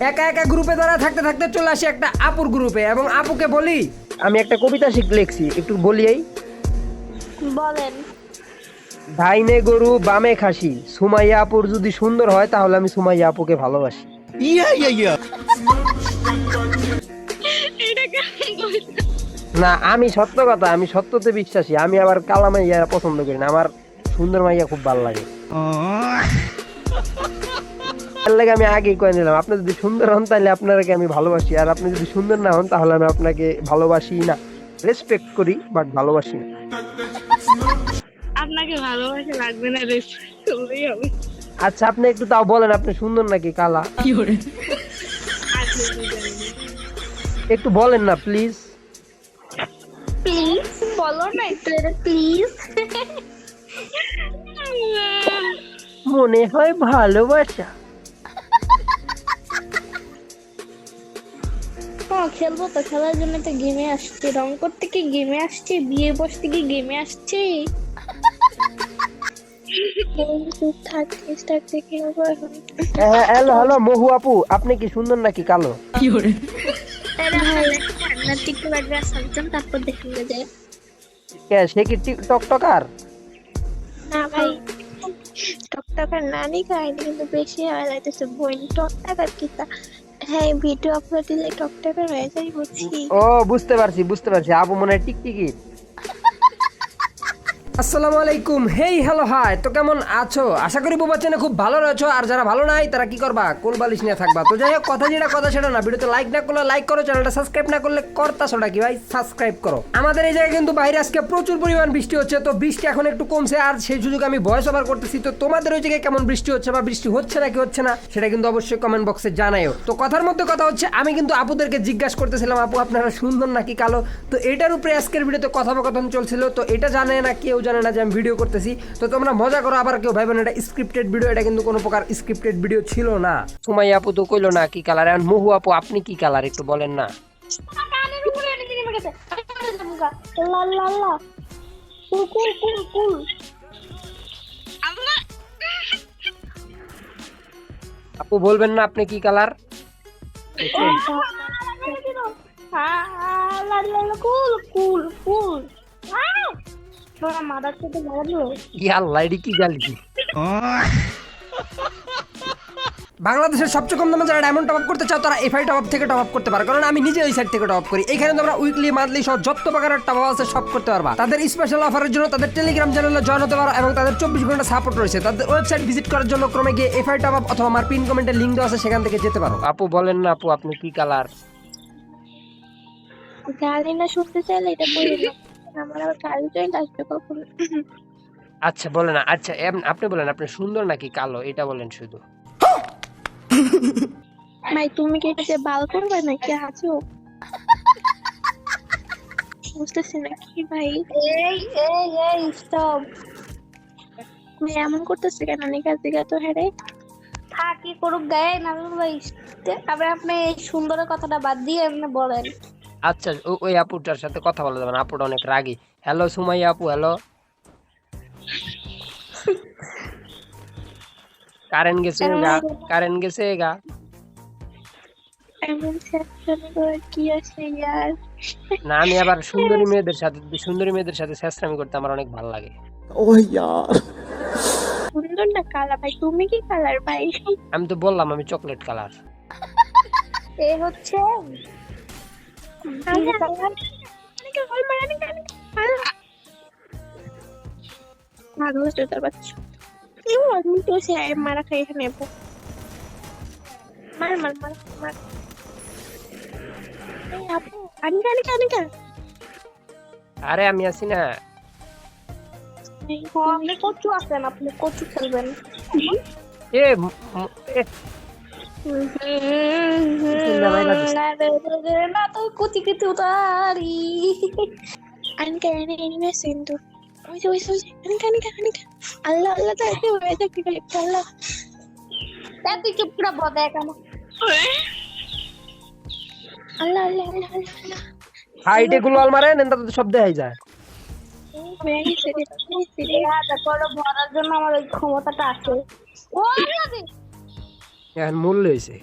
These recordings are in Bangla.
একা একা গ্রুপে দাঁড়া থাকতে থাকতে চলে আসি একটা আপুর গ্রুপে এবং আপুকে বলি। আমি একটা কবিতা শিখ লিখছি একটু বলি এই। বলেন। ডাইনে গরু বামে খাসি। সুমাইয়া আপুর যদি সুন্দর হয় তাহলে আমি সুমাইয়া আপুকে ভালোবাসি। এটা কেমন কবিতা? না আমি সত্য কথা আমি সত্যতে বিশ্বাসী। আমি আবার কালা মাইয়া পছন্দ করি না আমার সুন্দর মাইয়া খুব ভালো লাগে। তার লাগে আমি আগেই কয়ে নিলাম আপনি যদি সুন্দর হন তাহলে আপনাকে আমি ভালোবাসি আর আপনি যদি সুন্দর না হন তাহলে আমি আপনাকে ভালোবাসি না। রেসপেক্ট করি বাট ভালোবাসি না। আপনাকে ভালোবাসা লাগবে না রেসপেক্ট করলেই হবে। আচ্ছা আপনি একটু তাও বলেন আপনি সুন্দর নাকি কালা? কিছু না। একটু বলেন না প্লিজ প্লিজ বলো না একটু প্লিজ মনে হয় ভালোবাসা। খেলব তো খেলার জন্য তো গেমে আসছি। রং করতে কি গেমে আসছি? বিয়ে বসতে কি গেমে আসছি? খেলব এখন। হ্যালো হ্যালো মহু আপু আপনি কি সুন্দর নাকি কালো? সে কি টকটকার না ভাই টকটকার নানি খাইনি কিন্তু বেশি হয়ে যাইতেছে বোন টকটকার কি তা হ্যাঁ ভিডিও আপলোড দিলে টকটকে হয়ে যায়, বুঝছি। ও, বুঝতে পারছি বুঝতে পারছি। আপু মনে হয় টিকটিকি আসসালামু আলাইকুম। Hey, hello, hi. তো কেমন আছো? আশা করি বুবা চেনে খুব ভালো রয়েছো। আর যারা ভালো নাই, তারা কি করবা? কোল বালিশ নিয়ে থাকবা? তো যাই হোক, কথা যেটা, কথা সেটা না। ভিডিওতে লাইক না করলে লাইক করো চ্যানেলটা সাবস্ক্রাইব না করলে করতা সোটা কি ভাই? সাবস্ক্রাইব করো। আমাদের এই জায়গায় কিন্তু বাইরে আজকে প্রচুর পরিমাণ বৃষ্টি হচ্ছে। তো বৃষ্টি এখন একটু কমছে, আর সেই সুযোগ আমি ভয়েস ওভার করতেছি। তো তোমাদের ওই জায়গায় কেমন বৃষ্টি হচ্ছে বা বৃষ্টি হচ্ছে নাকি হচ্ছে না, সেটা কিন্তু অবশ্যই কমেন্ট বক্সে জানাইও। তো কথার মধ্যে কথা হচ্ছে, আমি কিন্তু আপুদেরকে জিজ্ঞাসা করতেছিলাম, আপু আপনারা সুন্দর নাকি কালো? তো এটার উপরে আজকের ভিডিওতে কথোপকথন চলছিল। তো এটা জানে না কেউ জানে না যে আমি ভিডিও করতেছি। তো তোমরা মজা করো আবার কেউ ভাইবেন এটা স্ক্রিপ্টেড ভিডিও এটা কিন্তু কোনো প্রকার স্ক্রিপ্টেড ভিডিও ছিল না। সুমাই আপু তো কইলো না কি কালার আর মহু আপু আপনি কি কালার একটু বলেন না। আপু বলবেন না আপনি কি কালার কুল কুল কুল তোরা মাদার সাথে মারলো ইয়াল্লা এটি কি গালি? বাংলাদেশের সবচেয়ে কম দামে যারা ডায়মন্ড টপ আপ করতে চাও তারা এফআই টপ আপ থেকে টপ আপ করতে পারো। কারণ আমি নিজে ওই সাইড থেকে টপ আপ করি। এখানে তোমরা উইকলি মান্থলি সহ যত প্রকারের টপ আপ আছে সব করতে পারবা। তাদের স্পেশাল অফারের জন্য তাদের টেলিগ্রাম চ্যানেলে জয়েন হতে পারো এবং তাদের চব্বিশ ঘণ্টা সাপোর্ট রয়েছে। তাদের ওয়েবসাইট ভিজিট করার জন্য ক্রমে গিয়ে এফআই টপ আপ অথবা আমার পিন কমেন্টের লিঙ্ক দেওয়া আছে সেখান থেকে যেতে পারো। আপু বলেন না আপু আপনি কি কালার গালি না শুনতে চাইলে এটা বলি না আমার আবার গালি চলে আসবে কখন? আচ্ছা বলেন না আচ্ছা আপনি বলেন আপনি সুন্দর নাকি কালো? এটা বলেন শুধু। ভাই তুমি কি এটা বাল করবে নাকি আছো? বুঝতেছি না কি ভাই? এই এই এই স্টপ তুমি এমন করতেছে কেন? নিকাজ দিকে তো হেরে। থাকি করুক গায়ে না ভাই তারপরে আপনি এই সুন্দরের কথাটা বাদ দিয়ে এমনি বলেন। আচ্ছা ওই আপুটার সাথে কথা বলা যাবে না আপুটা অনেক রাগী। হ্যালো সুমাইয়া আপু হ্যালো কারেন্ট গেছে গা কারেন্ট গেছে গা। এমন সেকশনে করে কি আছে ইয়ার? না আমি আবার সুন্দরী মেয়েদের সাথে সুন্দরী মেয়েদের সাথে শেষরামি করতে আমার অনেক ভালো লাগে। সুন্দর না কালা ভাই? তুমি কি কালার ভাই? আমি তো বললাম আমি চকলেট কালার। এ হচ্ছে পাগল চোদার বাচ্চা কেউ আমি তো সে মারা খাই এখানে মার মার মার মার আনিকা আনিকা আনিকা আরে আমি আছি না। আপনি কচু আছেন আপনি কচু খেলবেন। এ তো আল্লাহ আল্লাহ তো হয়ে আল্লাহ আল্লাহ আল্লাহ হাইটে গুলো মারে নেন তাতে সব দেখাই যায় হয়ে হয়ে ক্ষমতাটা আছে। এখন মূল্য হয়েছে?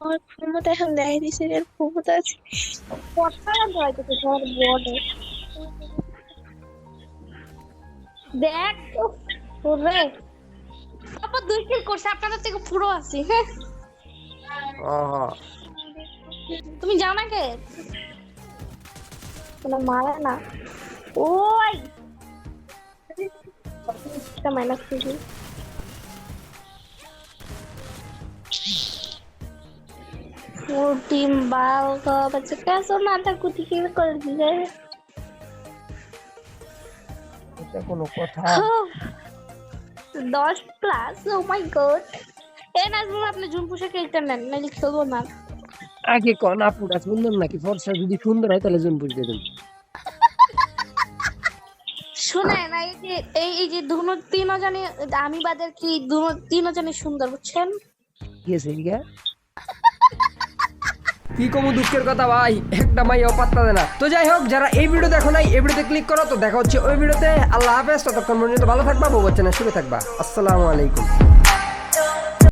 আমার ক্ষমতা এখন দেখাই দিছে এর ক্ষমতা আছে। কথা ধরাইতেছে তোমার বডে দেখ ওরে তারপর দুই কিল করছে আপনাদের থেকে পুরো আছি হ্যাঁ। তুমি যাও না কে মারা না। ওই! মাইনাস দশ প্লাস মাই গড এ নাজমুল আপনি জুন পোশাকে নেন না। আগে সুন্দর নাকি ফর্সা যদি সুন্দর হয় তাহলে জুন পোশ দিয়ে শোনায় না এই যে এই এই যে দুনো তিনও আমি বাদের কি দুনো তিনও জানি সুন্দর বুঝছেন? কি আছে কি কমু দুঃখের কথা ভাই? একটা মাই পাত্তা দেয় না। তো যাই হোক, যারা এই ভিডিও দেখো নাই, এই ভিডিওতে ক্লিক করো, তো দেখা হচ্ছে ওই ভিডিওতে। আল্লাহ হাফেজ, ততক্ষণ পর্যন্ত ভালো থাকবা, বউ বাচ্চা না সুখে থাকবা। আসসালামু আলাইকুম।